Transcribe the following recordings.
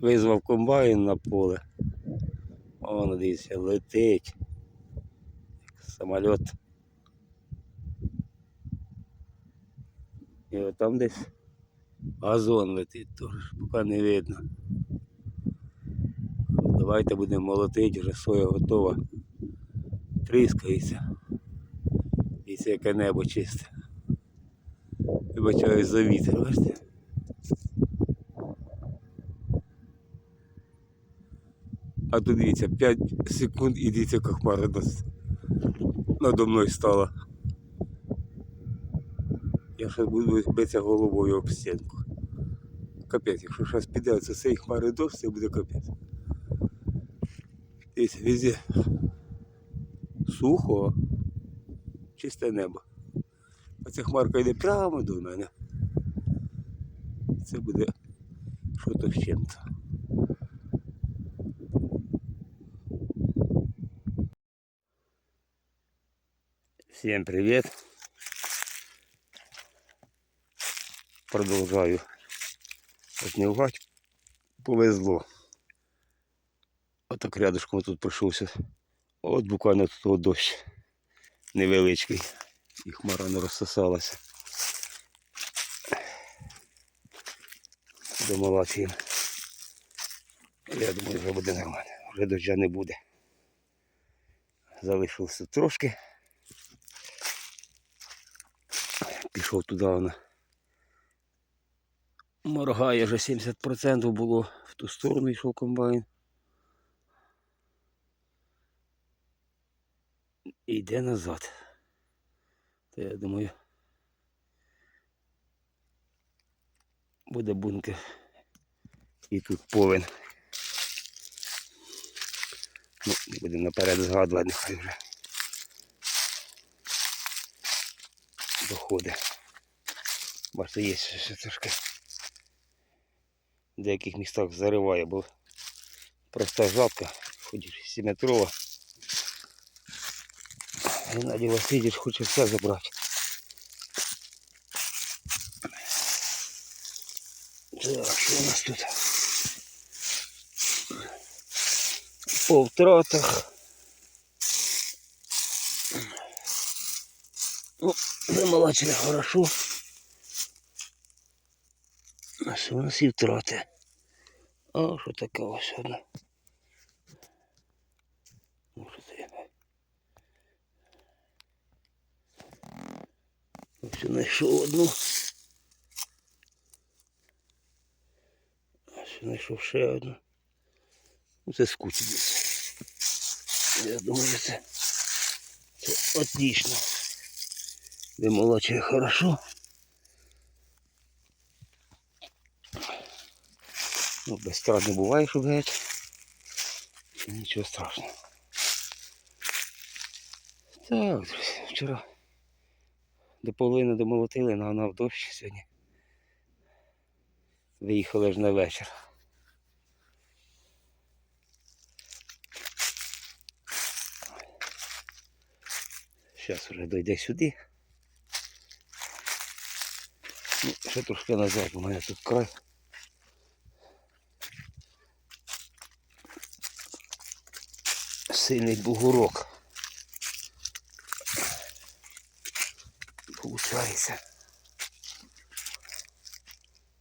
Визвав комбайн на поле. Вон, дивіться, летить. Як Самоліт. І от там десь газон летить теж, поки не видно. Давайте будемо молотити, вже соя готова. Тріскається. І це яке небо чисте. Вибачаю за вітер, бачите? А тут дивіться, 5 секунд і дивіться, як хмара надо мною стала. Я ще буду битися головою об стінку. Капець, якщо щось піде, це цей хмари дощ, це буде капець. Дивіться, везде сухо, чисте небо. А ця хмарка йде прямо до мене. Це буде що-то з чим-то. Всем привет! Продолжаю отнювати. Повезло. Отак рядышком тут пройшовся. От буквально тут от дощ невеличкий. І хмара не розсосалася. Домолачуємо. Я думаю, вже буде нормально. Вже доща не буде. Залишилося трошки. Пішов туди вона. Моргає вже 70% було. В ту сторону йшов комбайн. І йде назад. То я думаю. Буде бункер. І тут повен. Ну, будемо наперед згадувати, нехай вже. доходить. Бачите, є ще, трошки. В деяких містах зариває, бо проста жатка, хоч 7 метрова. Геннадій Васильович хоче все забрати. Так, що у нас тут? По втратах. Ну, замолочили хорошо. А що і втрати? А що таке ось одна? Що це? Ось знайшов одну. Ось знайшов ще одну. Ну, це десь. Я думаю, це, це отлично. Вимолочує хорошо. Ну, без страт не буває, щоб геть. Нічого страшного. Так, друзі, вчора до половини домолотили, нагнав дощ сьогодні. Виїхали ж на вечір. Зараз вже дойде сюди. Ну, ще трошки назад, у мене тут край. Сильний бугурок. Получається.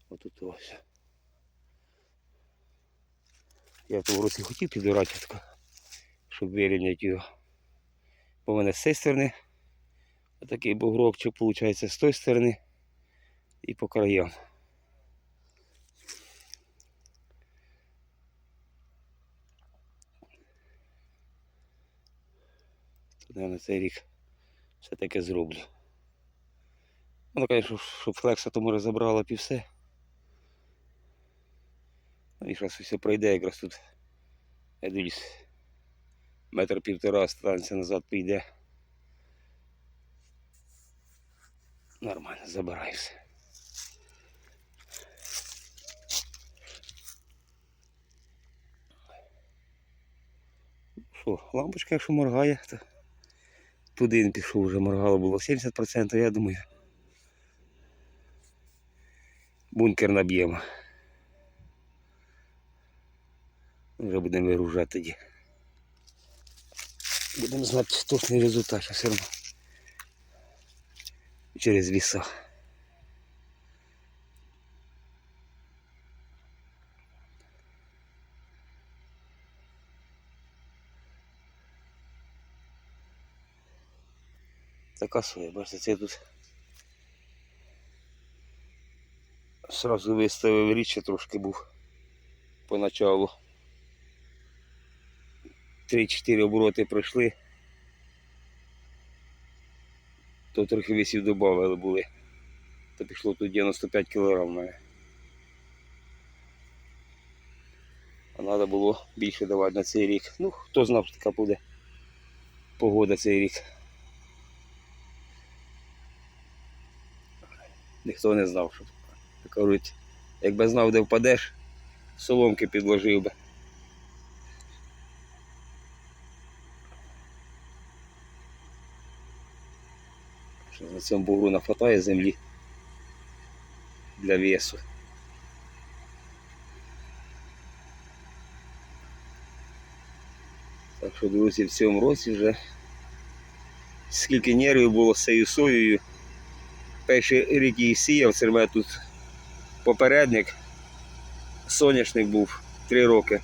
Отут ось. Я в році хотів підбирати щоб вирівняти його. Бо в мене з цієї сторони такий бугровчик виходить з тої сторони і по краям. Тут я на цей рік все таке зроблю. Ну, звісно, щоб флекса тому розібрала і все. Ну і зараз все пройде, якраз тут, я дивлюсь, метр півтора станція назад піде. Нормально, забираю все. Що, лампочка, якщо моргає, то туди він пішов вже моргало було 70%, я думаю. Бункер наб'ємо. Вже будемо вигружати тоді. Будемо знати точний результат все одно. Через віса. Така соя, бачите, це тут сразу виставив рідше трошки був поначалу. 3-4 обороти пройшли. То трохи висів додавали були. То пішло тут 95 кг мене. А треба було більше давати на цей рік. Ну, хто знав, що така буде погода цей рік. Ніхто не знав, що. Кажуть, якби знав, де впадеш, соломки підложив би. Що на цьому бугру нафатає землі для весу. Так що, друзі, в цьому році вже скільки нервів було з цією соєю. Перший рік її сіяв, це в тут попередник. Соняшник був 3 роки.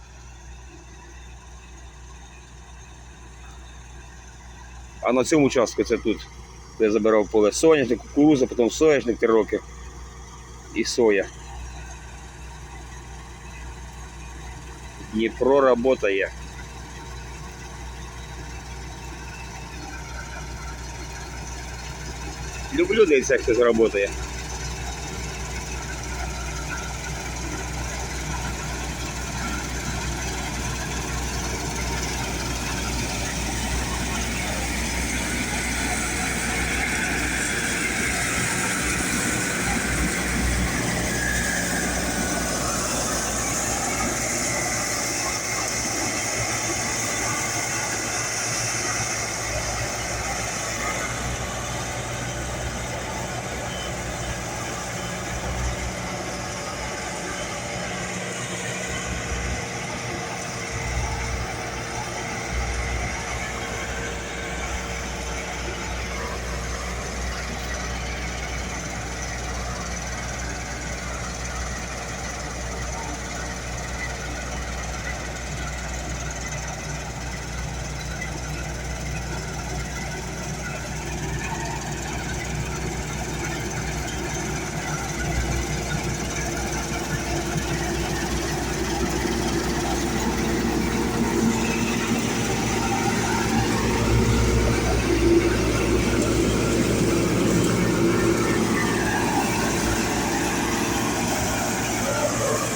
А на цьому участку це тут я забирав поле соняшник, кукуруза, потім соняшник 3 роки і соя. Дніпро работає. Люблю дивитися, як хтось працює.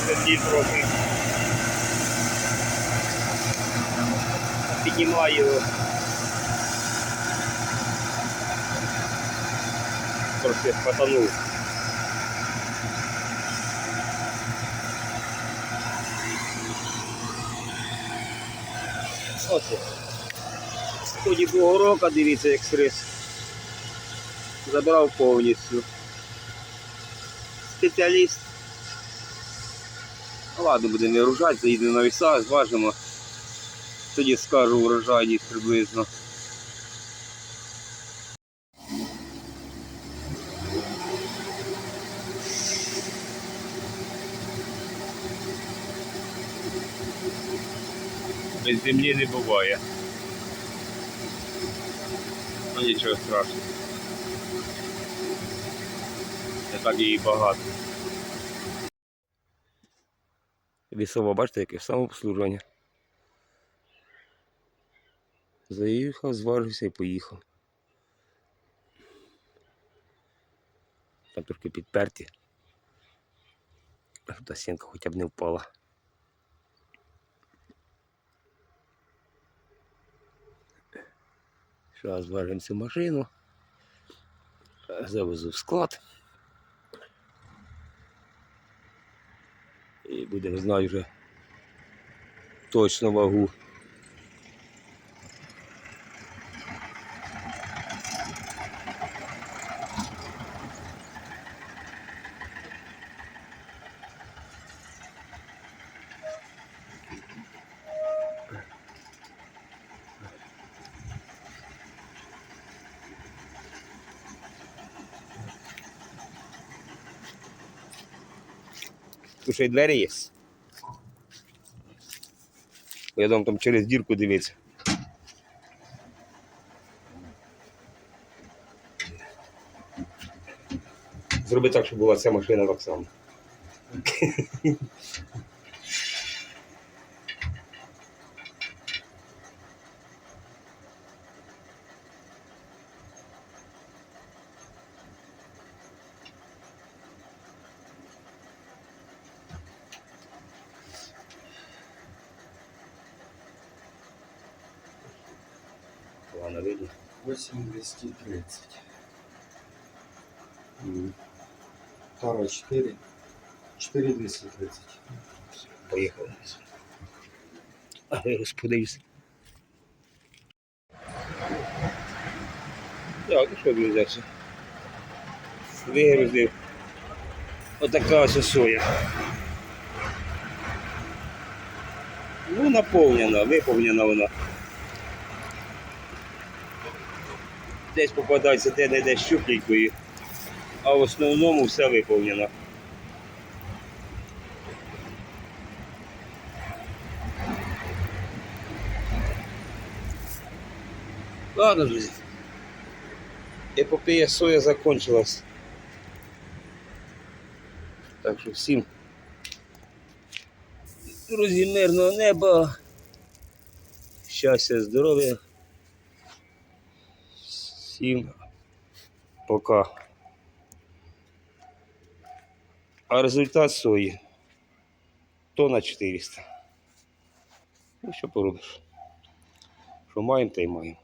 Тоді трохи. Піднімаю. Трохи потонув. Оце. В ході року, дивіться, як срис. Забрав повністю. Спеціаліст. Ну, ладно, будемо виружати, заїдемо на віса, зважимо. Тоді скажу урожайність приблизно. Без землі не буває. Ну нічого страшного. Не так її багато. Вісово, бачите, яке самопослуження. Заїхав, зважився і поїхав. Там трошки підперті. Щоб та стінка хоча б не впала. Зараз зважимо цю машину. Завезу в склад. І будемо знати вже точно вагу. Тут ще й двері є. Я дам там через дірку дивитися. Зроби так, щоб була ця машина так само. Ладно, видно. 8230. Мгм. Тара 4. 4230. Поїхали. Ай, господи. Так, ну що, друзі? Вигрузив. Отака ось соя. Ну, наповнена, виповнена вона. Десь попадається де не де щупленькою, а в основному все виповнено. Ладно, друзі. Епопея соя закончилась. Так що всім, друзі, мирного неба. Щастя, здоров'я. Всім пока. А результат сої на 400. Ну що поробиш? Що маємо, те й маємо.